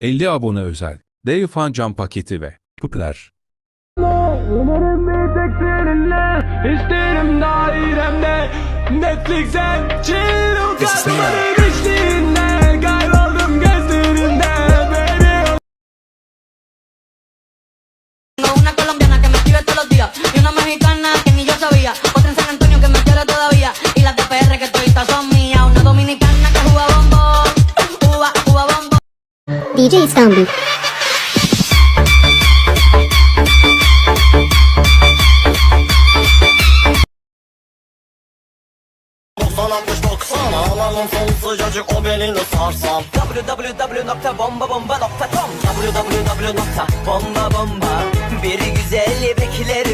50 abone özel. Dev fan cam paketi ve kutular. Önerim bir tek seninle İsterim dairemde Netflix'e chill Kalkmanın DJ İstanbul. Alalım son sıcacık o belini sarsam www.bombabomba.com www.bombabomba Biri güzel bekler